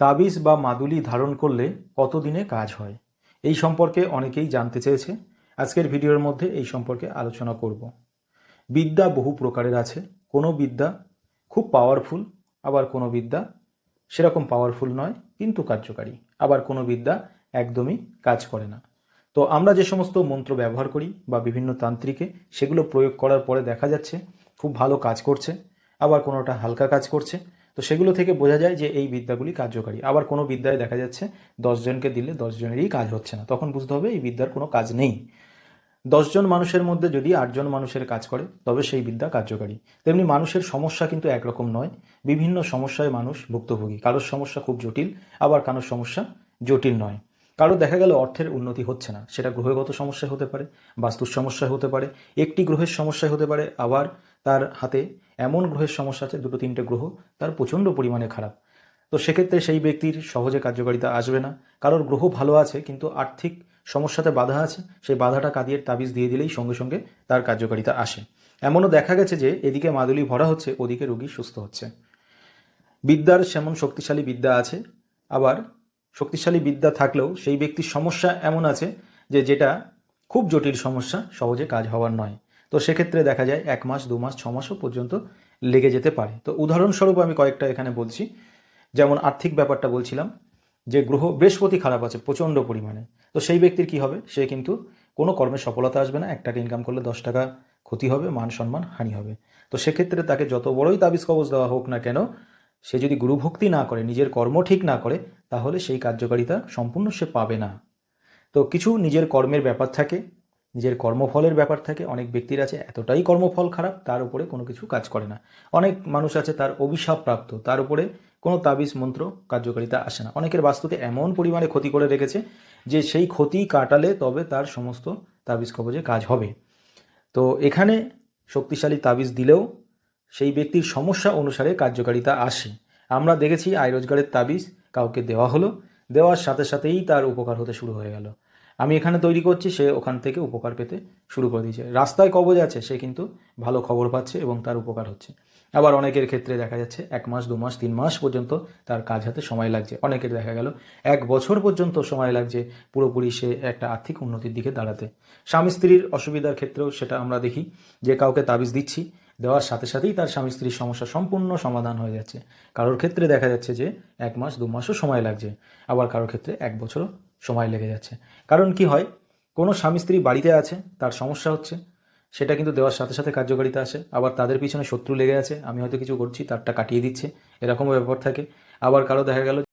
তাবিজ বা মাদুলি ধারণ করলে কতদিনে কাজ হয়? এই সম্পর্কে অনেকেই জানতে চেয়েছে। আজকের ভিডিওর মধ্যে এই সম্পর্কে আলোচনা করব। বিদ্যা বহু প্রকারের আছে। কোনো বিদ্যা খুব পাওয়ারফুল আবার কোনো বিদ্যা সেরকম পাওয়ারফুল নয়, কিন্তু কার্যকারী। আবার কোনো বিদ্যা একদমই কাজ করে না। তো আমরা যে সমস্ত মন্ত্র ব্যবহার করি বা বিভিন্ন তান্ত্রিকে, সেগুলো প্রয়োগ করার পরে দেখা যাচ্ছে খুব ভালো কাজ করছে, আবার কোনোটা হালকা কাজ করছে। তো সেগুলো থেকে বোঝা যায় যে এই বিদ্যাগুলি কার্যকারী। আবার কোনো বিদ্যায় দেখা যাচ্ছে দশজনকে দিলে দশজনেরই কাজ হচ্ছে না। তখন বুঝতে হবে এই বিদ্যার কোনো কাজ নেই। দশজন মানুষের মধ্যে যদি আটজন মানুষের কাজ করে, তবে সেই বিদ্যা কার্যকারী। তেমনি মানুষের সমস্যা কিন্তু একরকম নয়। বিভিন্ন সমস্যায় মানুষ ভুক্তভোগী। কারোর সমস্যা খুব জটিল, আবার কারোর সমস্যা জটিল নয়। কারও দেখা গেল অর্থের উন্নতি হচ্ছে না। সেটা গ্রহগত সমস্যায় হতে পারে, বাস্তুর সমস্যায় হতে পারে, একটি গ্রহের সমস্যায় হতে পারে, আবার তার হাতে এমন গ্রহের সমস্যা আছে, দুটো তিনটে গ্রহ, তার প্রচণ্ড পরিমাণে খারাপ। তো সেক্ষেত্রে সেই ব্যক্তির সহজে কার্যকারিতা আসবে না। কারোর গ্রহ ভালো আছে, কিন্তু আর্থিক সমস্যাতে বাধা আছে, সেই বাধাটা কাঁদিয়ে তাবিজ দিয়ে দিলেই সঙ্গে সঙ্গে তার কার্যকারিতা আসে। এমনও দেখা গেছে যে এদিকে মাদুলি ভরা হচ্ছে, ওদিকে রোগী সুস্থ হচ্ছে। বিদ্যার সেমন শক্তিশালী বিদ্যা আছে, আবার শক্তিশালী বিদ্যা থাকলেও সেই ব্যক্তির সমস্যা এমন আছে যে যেটা খুব জটিল সমস্যা, সহজে কাজ হওয়ার নয়। তো সেক্ষেত্রে দেখা যায় এক মাস, দু মাস, ছ মাসও পর্যন্ত লেগে যেতে পারে। তো উদাহরণস্বরূপ আমি কয়েকটা এখানে বলছি। যেমন আর্থিক ব্যাপারটা বলছিলাম, যে গ্রহ বৃহস্পতি খারাপ আছে প্রচণ্ড পরিমাণে। তো সেই ব্যক্তির কি হবে? সে কিন্তু কোনো কর্মে সফলতা আসবে না। এক টাকা ইনকাম করলে দশ টাকা ক্ষতি হবে, মান সম্মান হানি হবে। তো সেক্ষেত্রে তাকে যত বড়ই তাবিজ কবজ দেওয়া হোক না কেন, সে যদি গুরুভক্তি না করে, নিজের কর্ম ঠিক না করে, তাহলে সেই কার্যকারিতা সম্পূর্ণ সে পাবে না। তো কিছু নিজের কর্মের ব্যাপার থাকে নিজের কর্মফলের ব্যাপার থাকে অনেক ব্যক্তির আছে, এতটাই কর্মফল খারাপ, তার উপরে কোনো কিছু কাজ করে না। অনেক মানুষ আছে তার অভিশাপ প্রাপ্ত তার উপরে কোনো তাবিজ, মন্ত্র, কার্যকারিতা আসে না। অনেকের বাস্তুতে এমন পরিমাণে ক্ষতি করে রেখেছে যে সেই ক্ষতি কাটালে তবে তার সমস্ত তাবিজ কবজে কাজ হবে। তো এখানে শক্তিশালী তাবিজ দিলেও সেই ব্যক্তির সমস্যা অনুসারে কার্যকারিতা আসে। আমরা দেখেছি আয় রোজগারের তাবিজ কাউকে দেওয়া হলো, দেওয়ার সাথে সাথেই তার উপকার হতে শুরু হয়ে গেল। আমি এখানে তৈরি করছি, সে ওখান থেকে উপকার পেতে শুরু করে দিয়েছে। রাস্তায় কবজ আছে, সে কিন্তু ভালো খবর পাচ্ছে এবং তার উপকার হচ্ছে। আবার অনেকের ক্ষেত্রে দেখা যাচ্ছে, এক মাস, দু মাস, তিন মাস পর্যন্ত তার কাজ হাতে সময় লাগছে। অনেকের দেখা গেল, এক বছর পর্যন্ত সময় লাগছে পুরোপুরি সে একটা আর্থিক উন্নতির দিকে দাঁড়াতে। স্বামী স্ত্রীর অসুবিধার ক্ষেত্রেও সেটা আমরা দেখি, যে কাউকে তাবিজ দিচ্ছি, দেওয়ার সাথে সাথেই তার স্বামী স্ত্রীর সমস্যা সম্পূর্ণ সমাধান হয়ে যাচ্ছে। কারোর ক্ষেত্রে দেখা যাচ্ছে যে, এক মাস, দু মাসও সময় লাগছে। আবার কারোর ক্ষেত্রে এক বছরও সময় লেগে যাচ্ছে। কারণ কি হয়? কোনো স্বামী স্ত্রী বাড়িতে আছে, তার সমস্যা হচ্ছে, সেটা কিন্তু দেওয়ার সাথে সাথে কার্যকারিতা আসে, আবার তাদের পিছনে শত্রু লেগে আছে, আমি হয়তো কিছু করছি, তারটা কাটিয়ে দিচ্ছে, এরকমও ব্যাপার থাকে। আবার কারও দেখা গেল